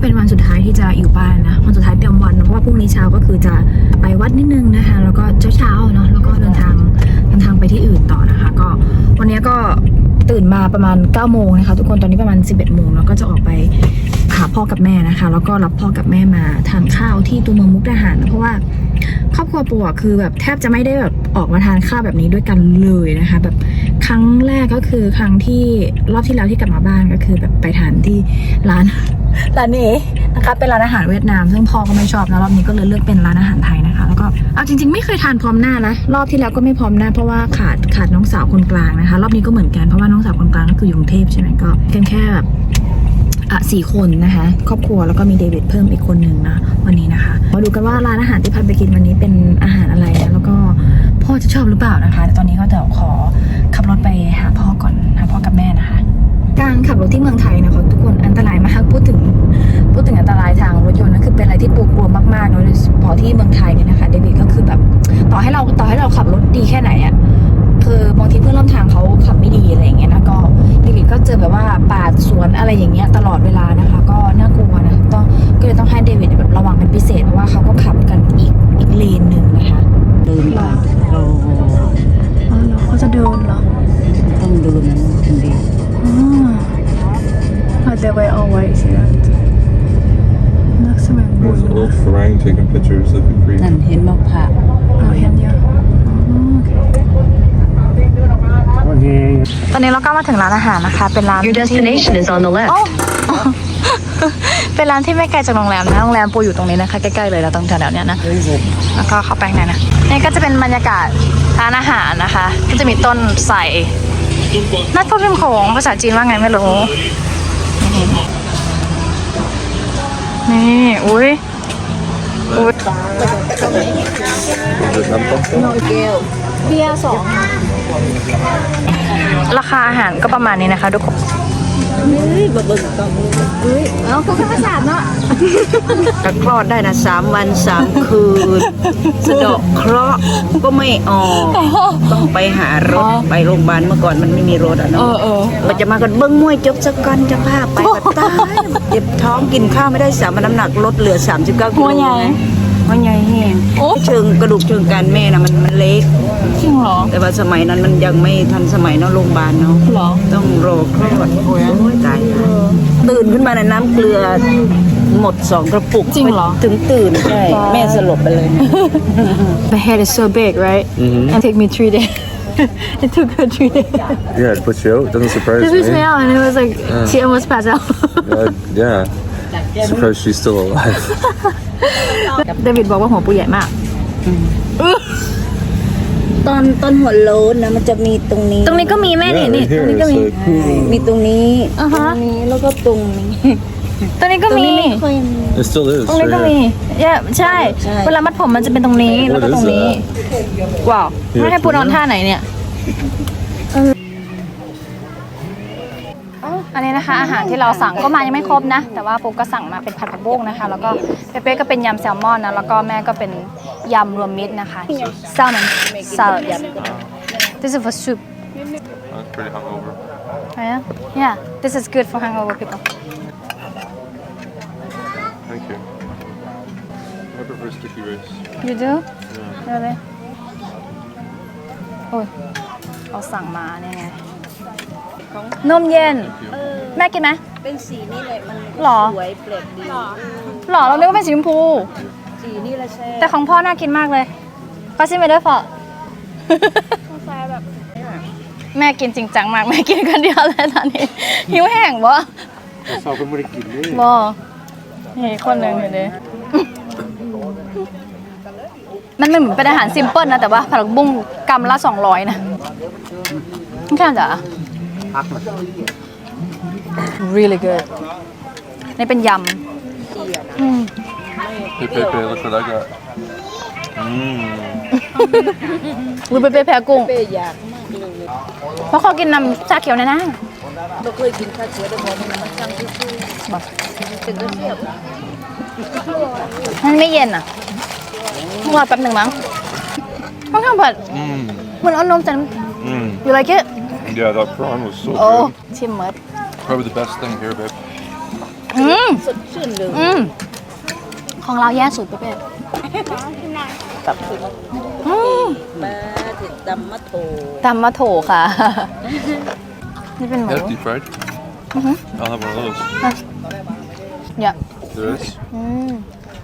เป็นวันสุดท้ายที่จะอยู่บ้านนะวันสุดท้ายเตรียมวันเพราะว่าพรุ่งนี้เช้าก็คือจะไปวัดนิดนึงนะคะ แล้วก็เช้าเช้าเนาะแล้วก็เดินทางเดินทางไปที่อื่นต่อนะคะ ก็วันนี้ก็ตื่นมาประมาณ9ก้าโมงนะคะทุกคนตอนนี้ประมาณ 11บเอ็ดโมงแล้วก็จะออกไปหาพ่อกับแม่นะคะ แล้วก็รับพ่อกับแม่มาทานข้าวที่ตัวเมืองมุกดาหารนะเพราะว่าครอบครัวปูอะคือแบบแทบจะไม่ได้แบบออกมาทานข้าวแบบนี้ด้วยกันเลยนะคะ แบบครั้งแรกก็คือครั้งที่รอบที่แล้วที่กลับมาบ้านก็คือแบบไปทานที่ร้าน ร้านนี้นะคะเป็นร้านอาหารเวียดนาม ซึ่งพ่อก็ไม่ชอบนะรอบนี้ก็เลยเลือกเป็นร้านอาหารไทยนะคะ แล้วก็เอาจริง ๆ ไม่เคยทานพร้อมหน้านะรอบที่แล้วก็ไม่พร้อมหน้าเพราะว่าขาดขาดน้องสาวคนกลางนะคะ รอบนี้ก็เหมือนกันเพราะว่าน้องสาวคนกลางก็คืออยู่กรุงเทพใช่ไหมก็กันแค่แบบอะสี่คนนะคะครอบครัวแล้วก็มีเดวิดเพิ่มอีกคนหนึ่งนะวันนี้นะคะ มาดูกันว่าร้านอาหารที่พันไปกินวันนี้เป็นอาหารอะไรนะแล้วก็พ่อจะชอบหรือเปล่านะคะแต่ตอนนี้ก็เดี๋ยวขอขับรถไปหาพ่อก่อนหาพ่อกับแม่นะคะ การขับรถที่เมืองไทยนะคะทุกคนอันตรายมากพูดถึงพูดถึงอันตรายทางรถยนต์นั่นคือเป็นอะไรที่ปูกลัวมากๆเนอะโดยเฉพาะที่เมืองไทยเนี่ยนะคะเดวิดก็คือแบบต่อให้เราต่อให้เราขับรถดีแค่ไหนอะคือบางทีเพื่อนร่วมทางเขาขับไม่ดีอะไรอย่างเงี้ยนะก็เดวิดก็เจอแบบว่าปาดสวนอะไรอย่างเงี้ยตลอดเวลานะคะ ก็น่ากลัวนะต้องก็เลยต้องให้เดวิดแบบระวังเป็นพิเศษเพราะว่าเขาก็ขับกันอีกอีกเลนหนึ่งนะคะเดินบ้านเรา taking pictures of the creek. นั่นเห็นมะพร้าวเราเห็นเยอะตอนนี้เราก็มาถึงร้านอาหารนะคะ เป็นร้าน Your destination is on the left. โอ้เป็นร้านที่ไม่ไกลจากโรงแรมนะ โรงแรมปูอยู่ตรงนี้นะคะ ใกล้ๆเลยนะตรงแถวๆเนี้ยนะ แล้วก็เข้าไปข้างในนะ นี่ก็จะเป็นบรรยากาศร้านอาหารนะคะ ก็จะมีต้นใส่นัดพบริมโขงภาษาจีนว่าไงไม่รู้ นี่ อุ้ย อุ้ย Is it Namtok? เบียร์สองราคาอาหารก็ประมาณนี้นะคะทุกคน เอาคุณภาษาเนาะถ้าคลอดได้นะสามวันสามคืน สะเดาะเคราะห์ก็ไม่ออก ต้องไปหารถไปโรงพยาบาลเมื่อก่อนมันไม่มีรถอะเนาะมันจะมากันเบิ้งมวยจบสักกันจะพาไปก็ตายเจ็บท้องกินข้าวไม่ได้สามวันน้ำหนักลดเหลือ 39กิโลหัวใหญ่ หัวใหญ่แห้งโอ้ เชิงกระดูกเชิงการแม่นะมันมันเล็ก จริงเหรอแต่ว่าสมัยนั้นมันยังไม่ทันสมัยเนาะโรงพยาบาลเนาะเหรอต้องรอคลอดโอ้ยตายตายตื่นขึ้นมาในน้ำเกลือหมดสองกระปุกจริงเหรอ ถึงตื่นใช่แม่สลบไปเลย The head is so big right Mhm. and take me three days it took her three days Yeah, it puts you out. Doesn't surprise this was me me. out and it was like she almost passed out Uh, yeah. Surprised she's still alive. เดวิดบอกว่าหัวปูใหญ่มาก ตอนตอนหัวโล้นนะมันจะมีตรงนี้ ตรงนี้ก็มีแม่ Yeah, นี่นี่ right ตรง here. นี้ก็ It's มี like, มีตรงนี้อ่าฮะตรงนี้แล้วก็ตรงนี้ ตรงนี้ก็ตรงมี นี้ไม่ค่อยมี it still is. ตรงนี้ก็ right มี here. เย่ใช่ ใช่ เวลามัดผมมันจะเป็นตรงนี้ แล้วก็ตรงนี้ ว้าว Yeah, ไม่ให้ปูนอนท่าไหนเนี่ย อันนี้นะคะ อาหารที่เราสั่งก็มายังไม่ครบนะ แต่ว่าปูก็สั่งมาเป็นผัดผักบุ้งนะคะ แล้วก็เปเป้ก็เป็นยำแซลมอนนะแล้วก็แม่ก็เป็นยำรวมมิตรนะคะ salmon salad this is for soup That's pretty hungover. Oh, yeah yeah this is good for hangover people Thank you. I prefer sticky rice. you do really โอ้ยเราสั่งมาเนี่ยไงนมเย็น แม่กินไหม เป็นสีนี่แหละมันหรอ สวยแปลกดีหรอเราเรียกว่าเป็นสีชมพู สีนี่แหละใช่แต่ของพ่อน่ากินมากเลยก็ชิมไปด้วยฟอแม่กินจริงจังมาก แม่กินคนเดียวเลยตอนนี้ หิวแห้งบ่ That's how come we get it. บ่นี่คนหนึ่งอยู่ดิมันไม่เหมือนเป็นอาหารซิมเพิลนะแต่ว่าผัดผักบุ้งกำละสองร้อยนะนี่แค่จ้ะ really good นี่เป็นยำอืม Hey, Pepe, look what I got. Mmm. วุ้ยเป๊ะแพ้กุ้ง เป้อยากมากเลยเพราะเขากินน้ำชาเขียวแน่นะเราเคยกินข้าวเชื้อแต่พอมันมันช่างซื่อๆบอกเป็นตัวเสียบมันไม่เย็นอะต้องรอแป๊บหนึ่งมั้งค่อนข้างเผ็ด Mmm. เหมือนเอานมแต่ Mmm. อยู่ไรเกี้ Yeah, that prawn was so โอ้ good. ชิมเมิด Probably the best thing here, babe. อืมสดชื่นเลยอืมของเราแย่สุดเป๊ะตับสุดๆอืมปลาติดตำมะโถตำมาโถค่ะ นี่เป็นหมู Yeah, deep fried. Mhm. I'll have one of those. เยอะ There is. อืม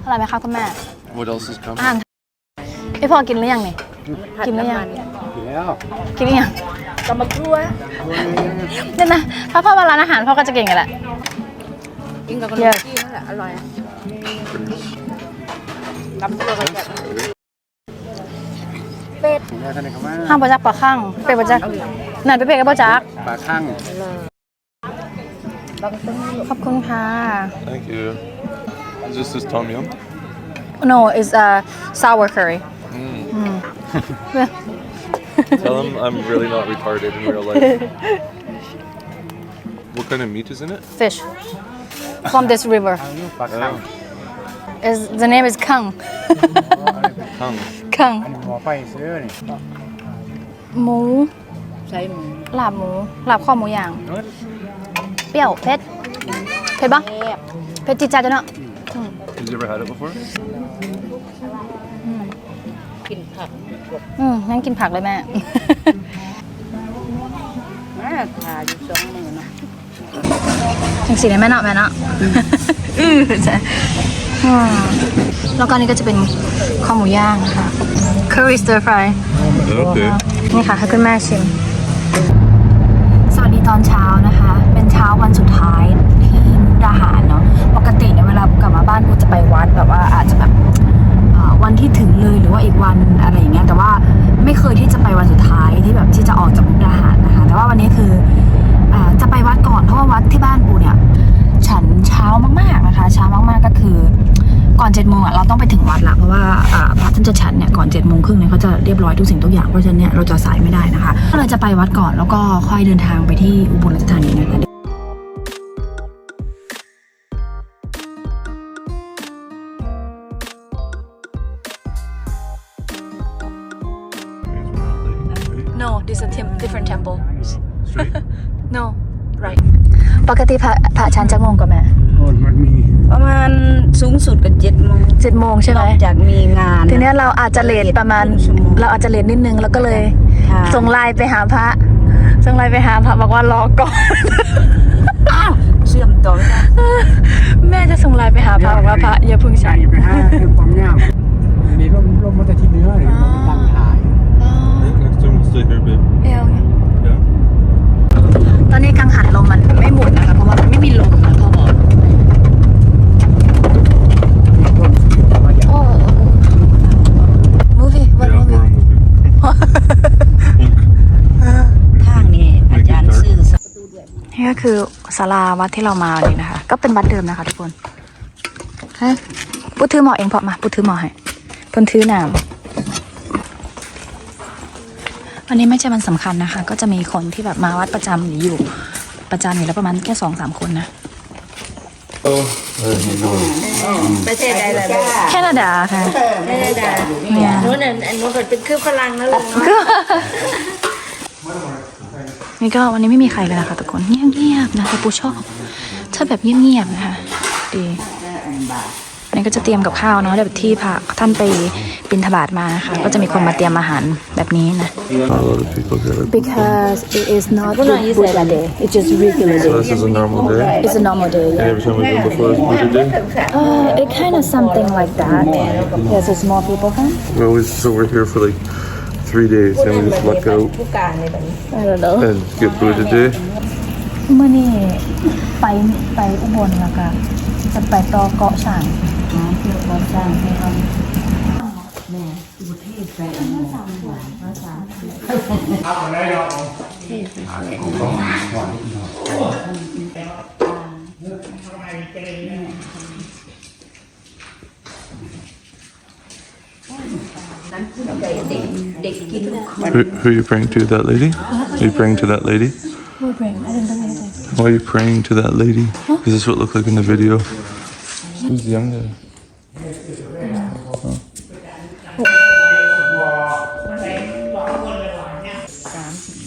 อร่อยไหมคะคุณแม่ What else is coming? อาหารพี่พ่อกินหรือยังเนี่ย กินหรือยังกินหรือยัง ตำมะกรัวเนี่ยนะถ้าพ่อมาร้านอาหารพ่อก็จะกินกันแหละ กินกับขนเยมอะจีนนั่นแหละอร่อยตำกรัวกันแบบห้ามประจักษ์ปลาข้างเป็ดประจักษ์นั่นเป็ดเป็ดกับประจักษ์ปลาข้างขอบคุณค่ะ Thank you. Is this this tom yum? no it's a sour curry Mm. Tell him I'm really not retarded in real life. What kind of meat is in it? fish from this river ปลาข้าง Oh, is the name is kang tongue. kang หมอไฟซื้อนี่ หมู ใช้หมู ลาบหมูลาบข้อหมูย่าง นู้น เปรี้ยวเผ็ดเผ็ดปะ แซ่บ เผ็ดจิตใจจ้ะเนาะ Have you ever had it before? กินผัก อืมงั้นกินผักเลยแม่แม่ทาอยู่สองมือเนาะถึงสีในแม่เนาะแม่เนาะอือใช่อืมแล้วก็อันนี่ก็จะเป็นข้าวหมูย่างนะคะ curry stir fry Okay. นี่ค่ะให้คุณแม่ชิม สวัสดีตอนเช้านะคะ เป็นเช้าวันสุดท้ายที่มุกดาหารเนาะ ปกติเนี่ยเวลาปูกลับมาบ้านปูจะไปวัดแบบว่าอาจจะแบบเอ่อ วันที่ถึงเลยหรือว่าอีกวันอะไรอย่างเงี้ยแต่ว่าไม่เคยที่จะไปวันสุดท้ายที่แบบที่จะออกจากมุกดาหารนะคะ แต่ว่าวันนี้คืออจะไปวัดก่อนเพราะว่าวัดที่บ้านปูเนี่ยฉันเช้ามากๆนะคะเช้ามากๆก็คือ ก่อนเจ็ดโมงอะเราต้องไปถึงวัดละเพราะว่าอ่าพระท่านจะฉันเนี่ยก่อนเจ็ดโมงครึ่งเนี่ยเขาจะเรียบร้อยทุกสิ่งทุกอย่างเพราะฉะนั้นเนี่ยเราจะสายไม่ได้นะคะก็เลยจะไปวัดก่อนแล้วก็ค่อยเดินทางไปที่อุบลราชธานีนะคะ No this is a different temple Straight. No right ปกติพระพระฉันจะงงกว่าแม่โอนมันมีประมาณสูงสุดก็เจ็ดโมงเจ็ดโมงใช่ไหมนอกจากมีงานทีเนี้ยเราอาจจะเลทประมาณชั่วโมงเราอาจจะเลทนิดนึงแล้วก็เลย ค่ะส่งไลน์ไปหาพระส่งไลน์ไปหาพระบอกว่ารอก่อน อ้าวเชื่อมต่อไม่ได้แม่จะส่งไลน์ไปหาพระบอกว่าพระอย่าเพึ่งฉัน ไปห้าคือความยาวมีร่มร่มมาแต่ที่เนื้อนี่ร่มมันตั้งถ่าย Next time we'll stay here, babe. เอว Yeah. ตอนนี้กังหันลมมันไม่หมุนนะคะ เพราะว่ามันไม่มีลมนะพ่อบอกมีต้นสีมาอย่างโอ้ movie what Yeah, movie horror movie. Look. ทางนี้อาจารย์ซื้อสักนี่ก็คือศาลาวัดที่เรามาวันนี้นะคะ ก็เป็นวัดเดิมนะคะทุกคนเฮ้ยปุถือหมอเองพอมาปุถือหมอให้เพิ่นถือน้ำ วันนี้ไม่ใช่วันสำคัญนะคะ ก็จะมีคนที่แบบมาวัดประจำหรืออยู่ ประจำอยู่แล้วประมาณแค่สองสามคนนะประเทศใดล่ะแคนาดาค่ะประเทศใดเนี่ยนู้นอันอันนู้นเป็นคือพลังนะลุงนี่ก็วันนี้ไม่มีใครเลยนะคะทุกคนเงียบๆนะคะปูชอบชอบแบบเงียบๆนะคะดี นนี้ก็จะเตรียมกับข้าวเนาะแบบที่พระท่านไปบินทบาทมานะคะก็จะมีคนมาเตรียมอาหารแบบนี้นะ Not a lot of people here. because it is not Buddha day it's just regular So this is a normal day. it's a normal day And every time we come before is Buddha day. uh, it kind of something like that yes it's more people come We always so we're here for like three days, and we just luck out ผู้การในแบบนี้ I don't know and get Buddha day. เมื่อนี่ไปไปอุบลแล้วก็จะไปต่อเกาะช้าง ที่เราสร้างให้เขา Who, who are you praying to? That lady? Are you praying to that lady? Why are you praying to that lady? Is this what it looked like in the video? Who's the young guy?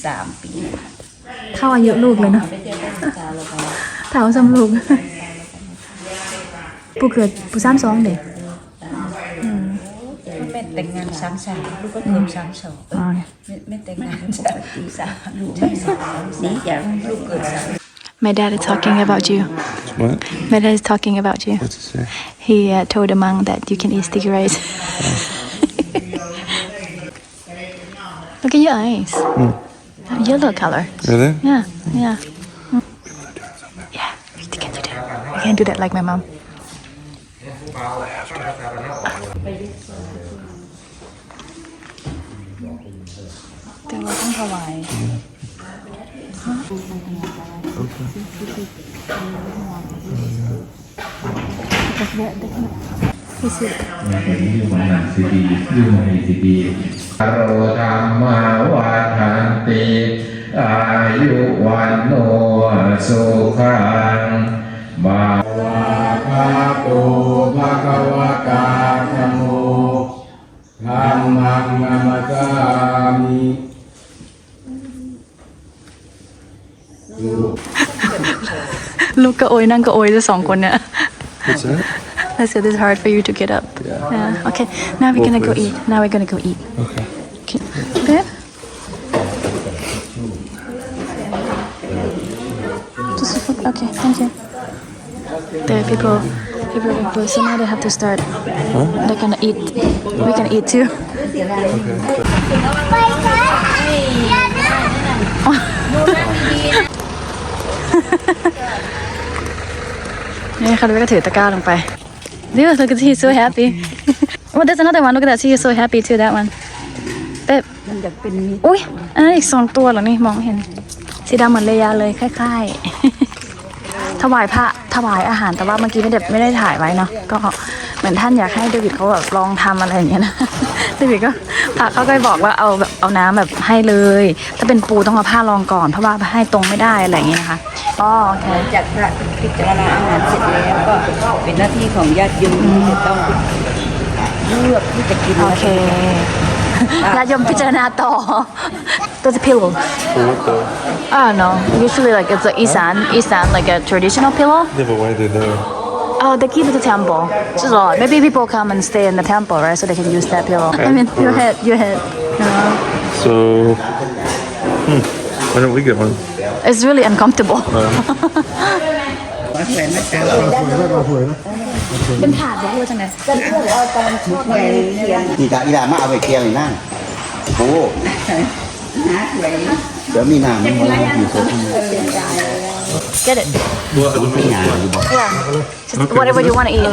สามปีเข้าอายุลูกเลยเนาะถามซ้ำลูกปูเกิดปูสามสองเด็กแม่แต่งงานสามสามลูกก็เกิดสามสองอ๋อแม่แม่แต่งงานสามปีสามลูกใช่สามนี่อย่างลูกเกิดสาม My dad is talking about you What? My dad is talking about you What's it say? He uh, told the monk that you can eat sticky rice Look at your eyes Yellow color Really? Yeah, yeah. Mm. Yeah, you can do that. You can do that like my mom. แต่เราต้องถวายสิดียุมหิสิดีอโรธรรมาวันทันติอายุวันโนสุขังมาภะโตภะคะวะตาธัมโมธัมมังนามัสสามิ ลูกก็โอยนั่งก็โอยจะสองคนเนี่ย What's that? I said it's hard for you to get up. Yeah. Okay. Now we're gonna go Both ways. eat. Now we're gonna go eat. Okay. Okay. Babe? Just okay. Thank you. There, people, people, people. So now they have to start. They're gonna eat. We can eat too. นี่ค่ะแล้วก็ถือตะกร้าลงไป Dude, look at he's so happy. oh, there's another one. Look at that. See, he's so happy too. That one. Babe. มันจะเป็นอุ้ยอันนั้นอีกสองตัวเหรอนี่มองเห็น สีดำเหมือนเลยาเลยคล้ายๆ ถวายพระถวายอาหารแต่ว่าเมื่อกี้ไม่ได้ไม่ได้ถ่ายไว้เนาะก็เหมือนท่านอยากให้เดวิดเขาแบบลองทำอะไรอย่างเงี้ยนะเดวิดก็พระเขาก็บอกว่าเอาแบบเอาน้ำแบบให้เลย ถ้าเป็นปูต้องเอาผ้ารองก่อนเพราะว่าให้ตรงไม่ได้อะไรอย่างเงี้ยนะคะ อ๋อโอเคจากพระพิจารณาอาหารเสร็จแล้วก็เป็นหน้าที่ของญาติโยมที่จะต้องเลือกที่จะกินโอเคญาติโยมพิจารณาต่อ There's a pillow For what though? I don't know. Usually, like it's a Isan, Isan, like a traditional pillow. Yeah, but why are they there? Oh, they keep it the temple. Just a lot. Maybe people come and stay in the temple, right? So they can use that pillow. I mean, your head, your head. You know? So, hmm, why don't we get one? It's really uncomfortable. แขวนหน้าตาเป็นถาดเลยจังเลยแขวนเทียนนี่กะอีหลามาเอาไปเกียงนี่นั่งโอ้หาแขวนเดี๋ยวมีน้ำมันมันอยู่โซนที่ Get it. ไม่หยาอยู่บอก Yeah. Just whatever you want to eat.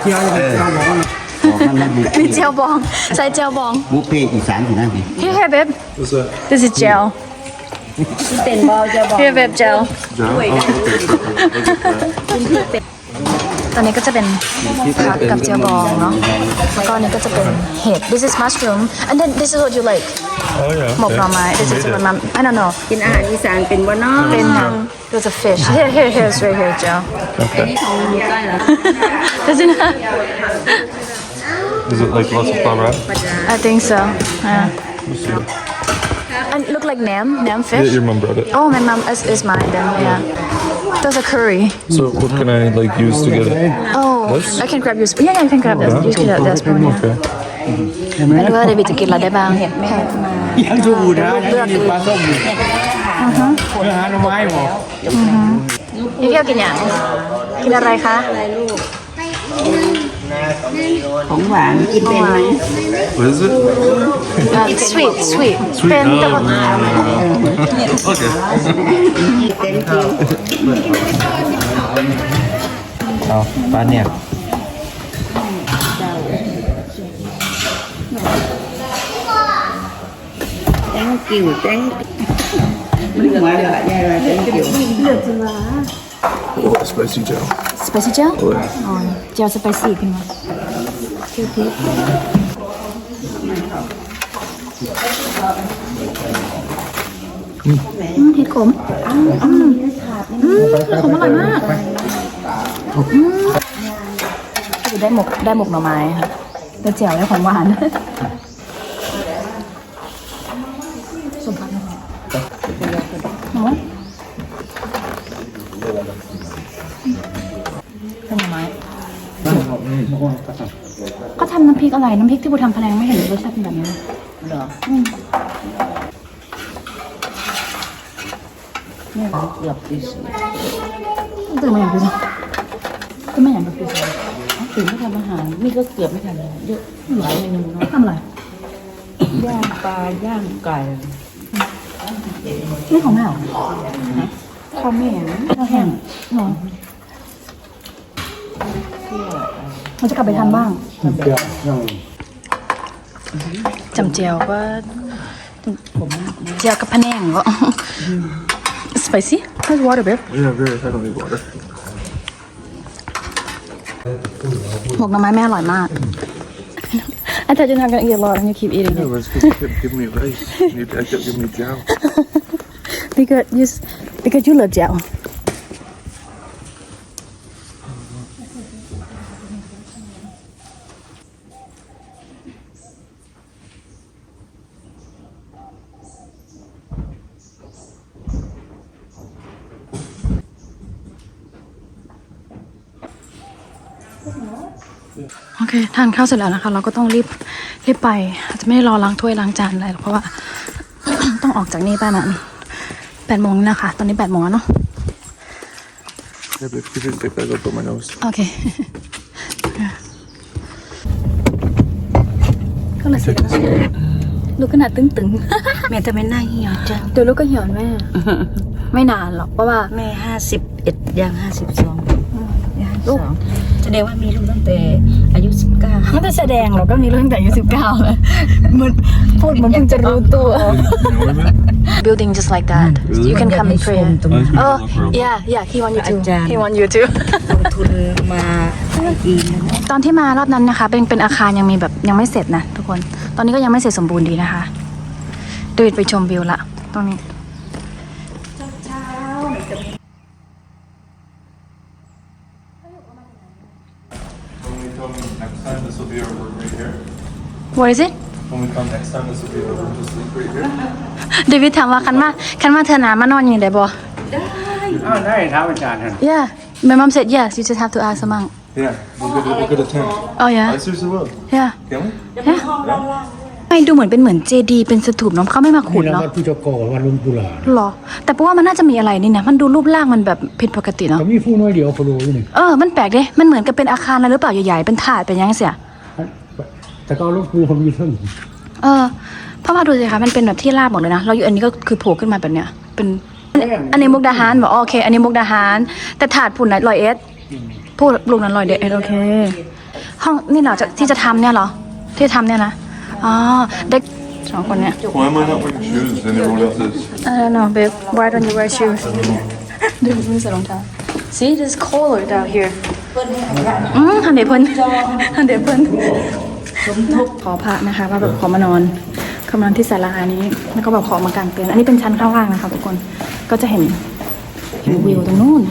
เที่ยวเราบอกว่า บอกมันมันบุฟมีเฟ่เจลบองใส่เจลบองบุฟเฟ่อีสานอยู่นั่นนี่ Here, here, babe. What's that? This is gel. เป็นบอลจะบอก Here, babe, gel. John? Oh, okay, perfect. Look at that. ตอนนี้ก็จะเป็นผักกับเจียวบองเนาะ แล้วก็อันนี้ก็จะเป็นเห็ด This is mushroom and then this is what you like Oh yeah. หมก okay. หน่อไม้ This is what my I don't know กินอาหารอีสานเป็นว่าน้อ เป็น there's a fish here here here's right here Joe Okay. does it not Is it like lots of flour? I think so yeah Let's see. and look like nam nam Yeah, fish your mom brought it. oh my mom is, is mine then yeah there's a curry So what can I like use to get it? oh I can grab your spoon yeah yeah you can grab this you can grab that spoon yeah Okay. ไม่รู้ว่าเดวิดจะกินอะไรได้บ้าง ยังถูกนะยังมีปลาส้มอยู่คนอาหารหน่อไม้บอก พี่เพียวกินอย่างกินอะไรคะ ของหวานกินเป็นไหม What is it? Uh, sweet sweet Sweet. เป็นแต่ Oh, ว่า okay. เอาปลาเนี่ยแตงกิ่วแตงมันหัวเลยอะยายว่าแตงกิ่ว Oh, spicy gel. Spicy gel อ๋อ gel spicy ขึ้นมาอืมเห็ดขมอืมอืมเห็ดขมอร่อยมากอืมคือได้หมกได้หมกหน่อไม้ค่ะแต่แจ่วได้ของหวาน น้ำพริกอะไรน้ำพริกที่บูทำพะแนงไม่เห็นรสชาติเป็นแบบนี้เลยเหรออืมเนี่ยเกือบที่สุดตื่นมาอย่างพี่จ๊ะตื่นมาอย่างพี่จ๊ะถึงไม่ทำอาหารนี่ก็เกือบไม่ทันแล้วเยอะหลายเมนูเนาะทำอะไรย่างปลาย่างไก่นี่ของแม่เหรอข้าวแม่ข้าวแห้งเหรอมันจะกลับไปทำบ้างเดี๋ยวยัง จำเจียวก็เจียวกับพะแนงก็ spicy how's water babe Yeah, very. I don't need water. หมกหน่อไม้แม่อร่อยมาก I thought you're not gonna eat a lot and you keep eating Yeah, it but it's 'cause you kept giving me rice. You, I kept giving me jow. because you s- because you love เจียว โอเคทานข้าวเสร็จแล้วนะคะ เราก็ต้องรีบรีบไปอาจจะไม่ได้รอล้างถ้วยล้างจานอะไรหรอกเพราะว่า ต้องออกจากนี่ป้านะแปดโมงนี่นะคะ ตอนนี้แปดโมงแล้วเนาะ Yeah, but if you didn't take that, I'll put my nose. โอเค ก็เลยสิลูกขนาดตึงแม่ทำไมหน้าเหี่ยวจังๆเดี๋ยวลูกก็เหี่ยวแม่ ไม่นานหรอกเพราะว่า แม่ห้าสิบเอ็ดย่างห้าสิบสองย่างสองแส ดงว่ามีลูกตั้งแต่อายุสิบเก้าไม่ได้แสดงหรอกก็มีเรื่องแต่อายุสิบเก้าเลยเหมือนพูดเหมือนเพิ่งจะรู้ตัว building just like that you can come and pray oh yeah yeah he want you to he want you to ลงทุนมาอีกนะตอนที่มารอบนั้นนะคะ เป็นเป็นอาคารยังมีแบบยังไม่เสร็จนะทุกคน ตอนนี้ก็ยังไม่เสร็จสมบูรณ์ดีนะคะเดินไปชมวิวละตรงนี้ When we come next time, this will be our room right here. What is it When we come next time, this will be our room to sleep right here. เดวิดถามว่าคันมาคันมาเธอหนามานอนอย่างไรบ่อ้าวได้ท้าอาจารย์ท่าน Yeah my mom said yes you just have to ask มั่ง Yeah, we'll get, a, we'll get a tent. oh yeah I seriously will. yeah Can we? ไม่ดูเหมือนเป็นเหมือนเจดีเป็นสถูปเนาะเขาไม่มาขุดนี่เราเนาะวัดผู้เจ้าก่อวัดหลุงปุราหรอ แต่เพราะว่ามันน่าจะมีอะไรนี่นะมันดูรูปร่างมันแบบผิดปกติเนาะก็มีผู้น้อยเดียวพอรู้อยู่นี่เออ มันแปลกเด้ มันเหมือนกับเป็นอาคารอะไรหรือเปล่าใหญ่ๆ เป็นถาดเป็นยังไงเสีย แต่ก็เอาหลูกปูคนมีเท่านี้เออเพราะว่าดูสิคะมันเป็นแบบที่ราบหมดเลยนะเราอยู่อันนี้ก็คือโผล่ขึ้นมาแบบเนี้ยเป็นอันนี้มุกดาหารบอกอ๋อโอเค อันนี้มุกดาหาร แต่ถาดปุ่นไหนลอยเอสพูดลูกนั้นลอยเดสโอเค ห้องนี่เหรอจะที่จะทำเนี่ยเหรอ ที่ทำเนี่ยนะอ๋อเด็กสองคนเนี่ย Why am I not wearing shoes and everyone else is? I don't know babe why don't you wear shoes ดูไม่ใส่รองเท้า see this colder down here อืมทันเดเพิ่นทันเดเพิ่นสมทบ ขอพระนะคะว่าแบบขอมานอนขอมานอนที่ศาลานี้แล้วก็แบบขอมากางเต็นท์อันนี้เป็นชั้นข้างล่างนะคะทุกคนก็จะเห็นเห็นวิวตรงนู้น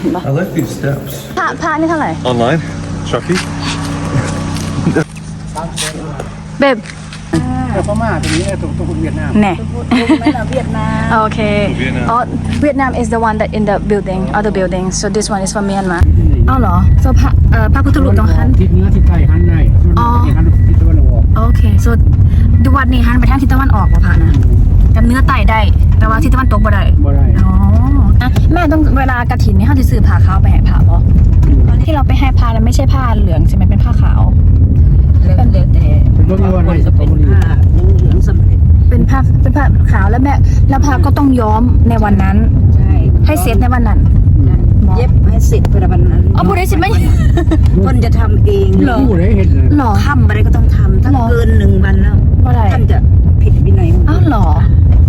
เห็นปะ I like these steps. พระพระนี่เท่าไหร่ Online? Chucky? เบบแต่พม่าตรงนี้ตรงตรงเวียดนามแน่ไม่ละเวียดนามโอเค Vietnam. อ๋อ Vietnam is the one that in the building other building so this one is from Myanmar อ้าวเหรอ so พระเอ่อพระพุทธรูปตรงนั้นทิศเหนือทิศใต้หันได้ส่วนอ๋อทิศหันทิศตะวันออกโอเค so ดูวัดนี่หันไปทางทิศตะวันออกว่ะพระนะจำเนื้อไตได้ แต่ว่าทิศตะวันตกบ่ได้บ่ได้อ๋ออะแม่ต้องเวลากระถินนี่เขาจะซื้อผ้าขาวไปให้ผ้าบ่ที่เราไปให้ผ้าแล้วไม่ใช่ผ้าเหลืองใช่ไหมเป็นผ้าขาวแล้วแล้วแต่เป็นเรื่องว่าในสจะตรอเป็นเบอรี่ผ้าเหลืองๆสำเร็จเป็นผ้าเป็นผ้าขาวแล้วแม่แล้วผ้าก็ต้องย้อมในวันนั้นใช่ให้เสร็จในวันนั้น เย็บให้เสร็จประมาณนั้นอ๋อผู้ใดสิไม่คนจะทำเองเหรอผู้ใดเห็นเลยหรอทำอะไรก็ต้องทำถ้าหรอเกินหนึ่งวันแล้วบ่ได้ท่านจะผิดวินัยหมดอ้าวเหรอ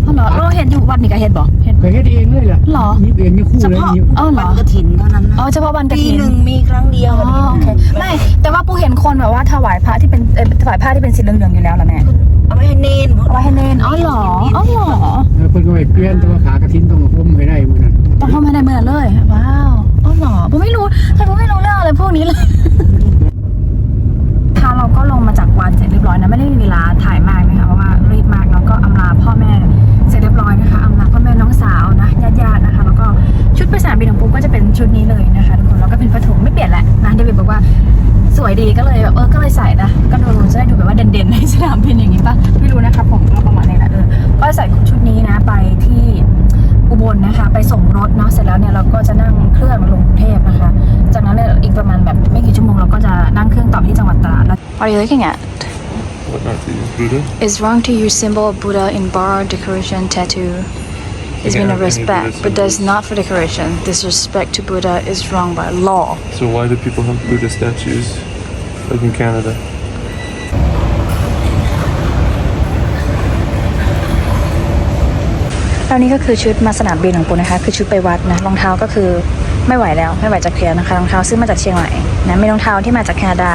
อ้าวเหรอเราเห็นอยู่วัดนี่ก็เห็นบ่เห็นก็เฮ็ดเองเลยล่ะหรอยิบเองนี่คู่เฉเลยพาะยิบอ๋อเหรอวันกระถินเท่านั้นนะอ๋อเฉพาะวันกระปีถินหนึ่งมีครั้งเดียวอ๋อโอเคไม่แต่ว่าปูเห็นคนแบบว่าถวายพระที่เป็นเอ่อถวายผ้าที่เป็นสีเหลืองๆอยู่แล้วล่ะแม่เอาไว้ให้เนนเอาไว้ให้เนนอ๋อเหรออ๋อเหรอแล้วเพิ่นก็ไปเปลี่ยนแต่ว่าขากระทินต้องพุ่มให้ได้มื้อนั้น ต้องเข้ามาในเมืองเลย ว้าวอ๋อเหรอผมไม่รู้ใช่ผมไม่รู้เรื่องอะไรพวกนี้เลยค่ะเราก็ลงมาจากวันเสร็จเรียบร้อยนะไม่ได้มีเวลา What are you looking at What not to use Buddha? It's wrong to use symbol of Buddha in bar decoration tattoo. It's been a Yeah, any respect, Buddha but that's symbols. not for decoration. Disrespect to Buddha is wrong by law. So why do people have Buddha statues like in Canada? แล้วนี่ก็คือชุดมาสนามบินของปูนะคะ คือชุดไปวัดนะรองเท้าก็คือไม่ไหวแล้วไม่ไหวจะเคลียร์นะคะรองเท้าซื้อมาจากเชียงใหม่นะมีรองเท้าที่มาจากแคนาดา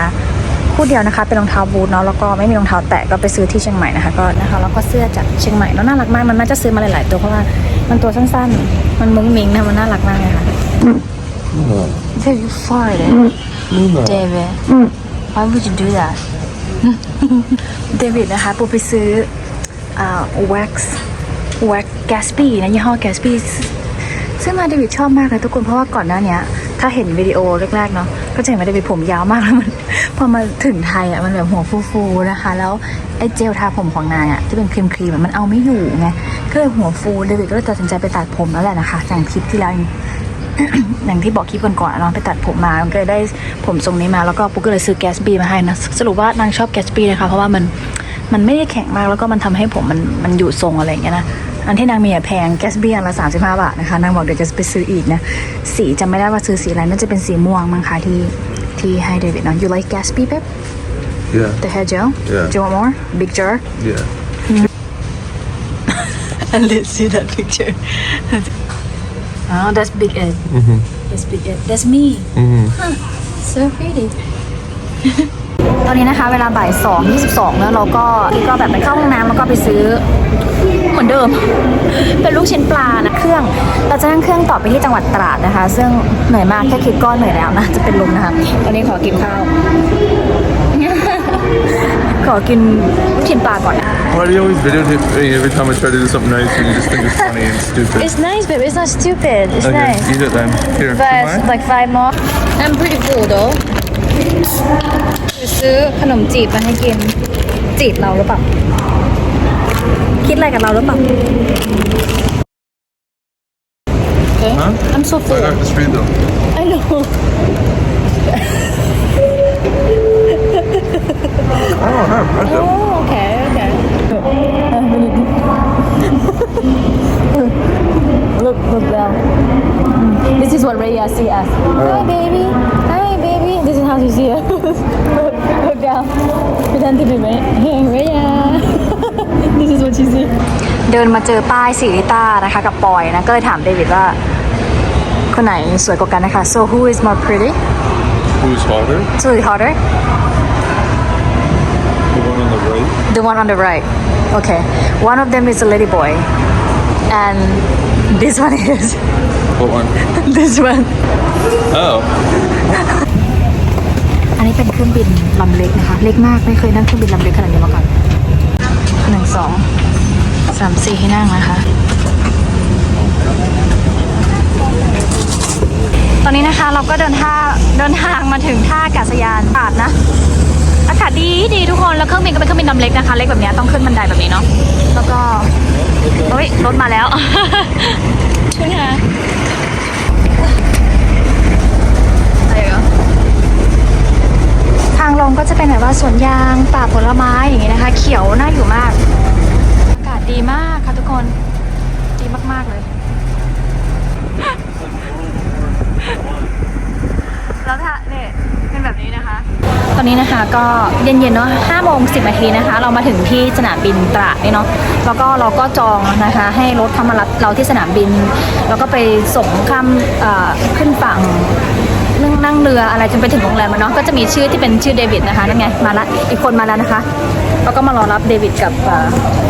คู่เดียวนะคะ เป็นรองเท้าบูทเนาะแล้วก็ไม่มีรองเท้าแตะก็ไปซื้อที่เชียงใหม่นะคะก็นะคะแล้วก็เสื้อจากเชียงใหม่เนาะน่ารักมากมันน่าจะซื้อมาหลายๆตัวเพราะว่ามันตัวสั้นๆ มันมุ้งมิ้งนะมันน่ารักมากเลยค่ะ Very far David Why would you do that เดวิดนะคะปูไปซื้ออ่า wax wax Gatsby นะยี่ห้อ Gatsby ซึ่งมาเดวิดชอบมากเลยทุกคนเพราะว่าก่อนหน้าเนี้ยถ้าเห็นวิดีโอแรกๆเนาะก็จะเห็นว่าเดวิดผมยาวมากแล้วมัน พอมาถึงไทยอะมันแบบหัวฟูๆนะคะ แล้วไอ้เจลทาผมของนางอะที่เป็นครีมครีมมันเอาไม่อยู่ไงก็เลยหัวฟูเดวิดก็เลยตัดสินใจไปตัดผมแล้วแหละนะคะอย่างคลิปที่แล้วอย่างที่บอกคลิปก่อนๆอะเนาะไปตัดผมมาก็เลยได้ผมทรงนี้มาแล้วก็ปุ๊กก็เลยซื้อแกสบีมาให้นะสรุปว่านางชอบแกสบีนะคะเพราะว่ามันมันไม่ได้แข็งมากแล้วก็มันทำให้ผมมันมันอยู่ทรงอะไรอย่างเงี้ยนะอันที่นางมีอะแพงแกสบีอันละ35บาทนะคะนางบอกเดี๋ยวจะไปซื้ออีกนะสีจำไม่ได้ว่าซื้อสีอะไรน่าจะเป็นสีม่วงมั้งคะที่ ที่ให้เดวิดเนาะ you like Gatsby babe Yeah. the hair gel Yeah. do you want more big jar Yeah. and let's see that picture oh that's big Ed that's big Ed that's me so pretty ตอนนี้นะคะ เวลาบ่ายสองยี่สิบสองแล้วเราก็ก็แบบไปเข้าห้องน้ำแล้วก็ไปซื้อเหมือนเดิม เป็นลูกชิ้นปลานะ เครื่อง เราจะนั่งเครื่องต่อไปที่จังหวัดตราดนะคะ ซึ่งเหนื่อยมากแค่คิดก็เหนื่อยแล้วนะ จะเป็นลมนะคะตอนนี้ขอกินข้าว ขอกินลูกชิ้นปลาก่อน Why do you always videotape me every time I try to do something nice and you just think it's funny and stupid? It's nice babe it's not stupid it's okay, nice eat it then. Here, but mine? like five more I'm pretty full though ซื้อขนมจีบมาให้กิน จีบเราหรือเปล่า คิดอะไรกับเราหรือเปล่า Okay. Huh? I'm so I full. got this for you though. I know. I don't have I don't. Oh okay okay. Look look down This is what Raya see us Hi baby. Hi baby. This is how she see us Look look down Pretend to be Raya This is what she see เดินมาเจอป้ายสีลิต้านะคะ กับปอยนะ ก็เลยถามเดวิดว่า คนไหนสวยกว่ากันนะคะ so who is more pretty Who's hotter? who is hotter The one on the right. the one on the right okay one of them is a lady boy and this one is What one? this one Oh. อันนี้เป็นเครื่องบินลำเล็กนะคะ เล็กมาก ไม่เคยนั่งเครื่องบินลำเล็กขนาดนี้มาก่อน หนึ่งสองสามสี่ให้นั่งนะคะ ตอนนี้นะคะเราก็เดินท่าเดินทางมาถึงท่าอากาศยานตาดนะ อากาศดีดีทุกคนแล้วเครื่องบินก็เป็นเครื่องบินลำเล็กนะคะ เล็กแบบนี้ต้องขึ้นบันไดแบบนี้เนาะแล้วก็เฮ้ยรถมาแล้วคุณคะอะไรเหรอ ทา งลงก็จะเป็นแบบว่าสวนยางป่าผลไม้อย่างงี้นะคะ เขียวน่าอยู่มาก อากาศดีมากค่ะทุกคน ดีมากๆเลย แล้วถ้าเนี่ยเป็นแบบนี้นะคะ ตอนนี้นะคะก็เย็นๆเนาะ5โมง10นาทีนะคะ เรามาถึงที่สนามบินตราเนาะ แล้วก็เราก็จองนะคะ ให้รถเข้ามารับเราที่สนามบิน แล้วก็ไปส่งข้ามขึ้นฝั่ง นั่งนั่งเรืออะไรจนไปถึงโรงแรมอะเนาะก็จะมีชื่อที่เป็นชื่อเดวิดนะคะนั่นไงมาละอีกคนมาแล้วนะคะแล้วก็มารอรับเดวิดกับ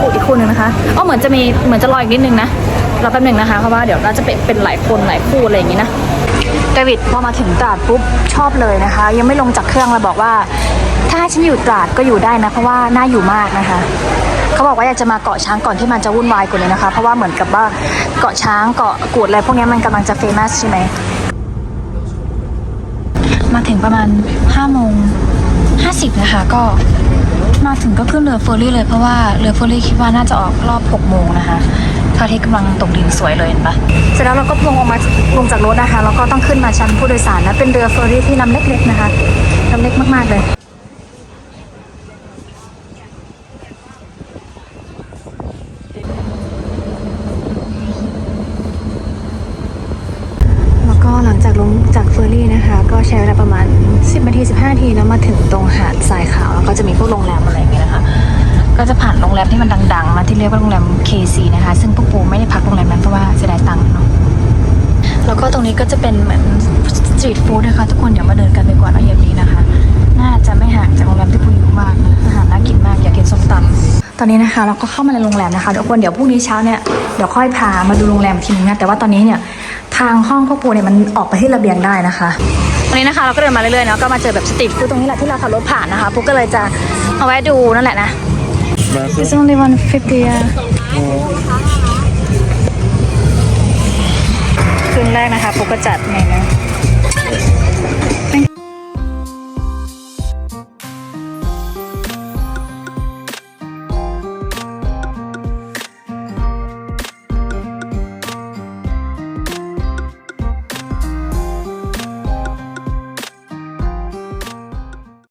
อูอีกคู่หนึ่งนะคะอ๋อเหมือนจะมีเหมือนจะรออีกนิดนึงนะรอแป๊บหนึ่งนะคะเพราะว่าเดี๋ยวเราจะเป็นเป็นหลายคนหลายคู่อะไรอย่างงี้นะเดวิดพอมาถึงตราดปุ๊บชอบเลยนะคะ ยังไม่ลงจากเครื่องเลยบอกว่า ถ้าฉันอยู่ตราดก็อยู่ได้นะ เพราะว่าน่าอยู่มากนะคะเขาบอกว่าอยากจะมาเกาะช้างก่อนที่มันจะวุ่นวายกว่านี้นะคะ เพราะว่าเหมือนกับว่าเกาะช้างเกาะกูดอะไรพวกนี้มันกำลังจะเฟมัสใช่ไหม มาถึงประมาณ5โมง50นะคะก็มาถึงก็ขึ้นเรือเฟอร์รี่เลยเพราะว่าเรือเฟอร์รี่คิดว่าน่าจะออกรอบ6โมงนะคะพระอาทิตย์กำลังตกดินสวยเลยเห็นปะเสร็จแล้วเราก็ลงออกมาลงจากรถนะคะแล้วก็ต้องขึ้นมาชั้นผู้โดยสารนะเป็นเรือเฟอร์รี่ที่ลำเล็กๆนะคะลำเล็กมากๆเลย เรียกว่าโรงแรม KC นะคะ ซึ่งพวกปูไม่ได้พักโรงแรมนั้นเพราะว่าเสียดายตังค์เนาะแล้วก็ตรงนี้ก็จะเป็นเหมือนสตรีทฟู้ดนะคะทุกคนเดี๋ยวมาเดินกันไปก่อนเอาเย็นนี้นะคะ น่าจะไม่ห่างจากโรงแรมที่ปูอยู่มากนะอาหารน่ากินมากอยากกินส้มตำตอนนี้นะคะ เราก็เข้ามาในโรงแรมนะคะทุกคนเดี๋ยวพรุ่งนี้เช้าเนี่ยเดี๋ยวค่อยพามาดูโรงแรมทีนึงนะแต่ว่าตอนนี้เนี่ยทางห้องพ่อปูเนี่ยมันออกไปที่ระเบียงได้นะคะตรงนี้นะคะเราก็เดินมาเรื่อยๆเนาะก็มาเจอแบบสตรีทฟู้ดตรงนี้แหละที่เราขับรถผ่านนะคะปุ๊กก็เลยจะเอาไว้ดูนั่นแหละนะ It's only 150 yeah คืนแรกนะคะปุ๊กก็จัดไงนะ